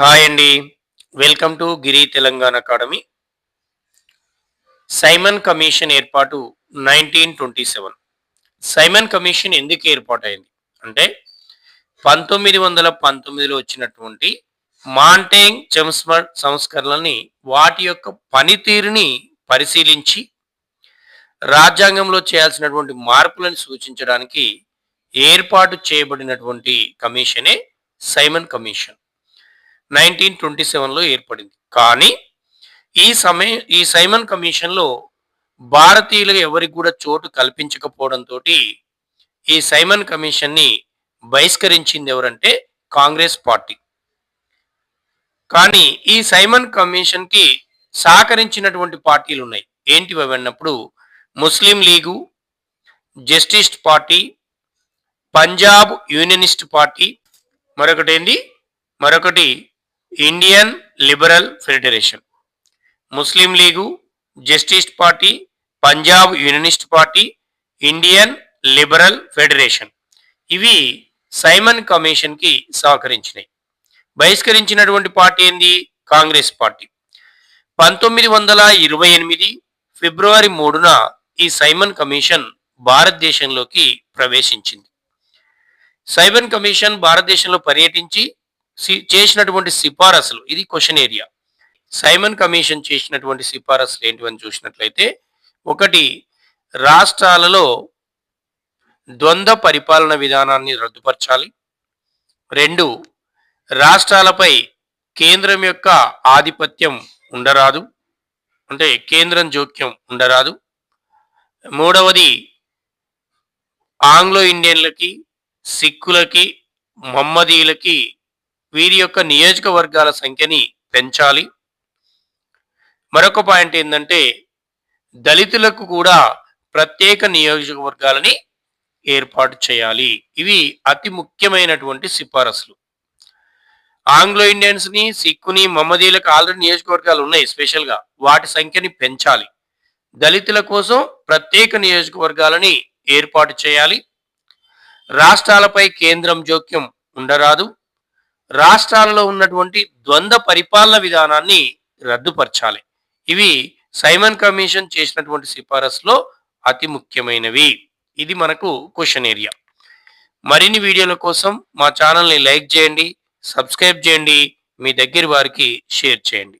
Hi అండి. Welcome to Giri Telangana academy. Simon Commission ఏర్పాటు nineteen twenty seven. Simon Commission ఎందుకు ఏర్పాటైంది? అంటే పంతొమ్మిది వందల పంతొమ్మిదిలో వచ్చినటువంటి మాంటేంగ్ చెమ్స్మర్ సంస్కరణలని వాటి యొక్క పనితీరుని పరిశీలించి రాజ్యాంగంలో చేయాల్సినటువంటి మార్పులను సూచించడానికి ఏర్పాటు చేయబడినటువంటి కమిషనే సైమన్ కమిషన్. నైన్టీన్ ట్వంటీ సెవెన్లో ఏర్పడింది. కానీ ఈ సమయం ఈ సైమన్ కమిషన్లో భారతీయులకు ఎవరికి కూడా చోటు కల్పించకపోవడంతో ఈ సైమన్ కమిషన్ని బహిష్కరించింది ఎవరంటే కాంగ్రెస్ పార్టీ. కానీ ఈ సైమన్ కమిషన్కి సహకరించినటువంటి పార్టీలు ఉన్నాయి. ఏంటివి అవి అన్నప్పుడు Muslim league justice party Punjab unionist party మరొకటి ఏంది మరొకటి Indian liberal federation Muslim league justice party Punjab unionist party Indian liberal federation ఇవి సైమన్ కమిషన్కి సహకరించినాయి. బహిష్కరించినటువంటి పార్టీ ఏంది? కాంగ్రెస్ పార్టీ. పంతొమ్మిది వందల ఇరవై ఎనిమిది ఫిబ్రవరి మూడున ఈ సైమన్ కమిషన్ భారతదేశంలోకి ప్రవేశించింది. సైమన్ కమిషన్ భారతదేశంలో పర్యటించి చేసినటువంటి సిఫారసులు ఇది క్వశ్చన్ ఏరియా. సైమన్ కమిషన్ చేసినటువంటి సిఫారసులు ఏంటివని చూసినట్లయితే ఒకటి రాష్ట్రాలలో ద్వంద్వ పరిపాలన విధానాన్ని రద్దుపరచాలి. రెండు రాష్ట్రాలపై కేంద్రం యొక్క ఆధిపత్యం ఉండరాదు. అంటే కేంద్రం జోక్యం ఉండరాదు. మూడవది ఆంగ్లో ఇండియన్లకి సిక్కులకి మమ్మదీలకి వీరి యొక్క నియోజకవర్గాల సంఖ్యని పెంచాలి. మరొక పాయింట్ ఏంటంటే దళితులకు కూడా ప్రత్యేక నియోజకవర్గాలని ఏర్పాటు చేయాలి. ఇవి అతి ముఖ్యమైనటువంటి సిఫారసులు. ఆంగ్లో ఇండియన్స్ని సిక్కుని మమ్మదీలకు ఆల్రెడీ నియోజకవర్గాలు ఉన్నాయి స్పెషల్గా. వాటి సంఖ్యని పెంచాలి. దళితుల కోసం ప్రత్యేక నియోజకవర్గాలని ఏర్పాటు చేయాలి. రాష్ట్రాలపై కేంద్రం జోక్యం ఉండరాదు. రాష్ట్రాలలో ఉన్నటువంటి ద్వంద్వ పరిపాలన విధానాన్ని రద్దుపరచాలి. ఇవి సైమన్ కమిషన్ చేసినటువంటి సిఫారసులో అతి ముఖ్యమైనవి. ఇది మనకు క్వశ్చన్ ఏరియా. మరిన్ని వీడియోల కోసం మా ఛానల్ని లైక్ చేయండి సబ్స్క్రైబ్ చేయండి మీ దగ్గర వారికి షేర్ చేయండి.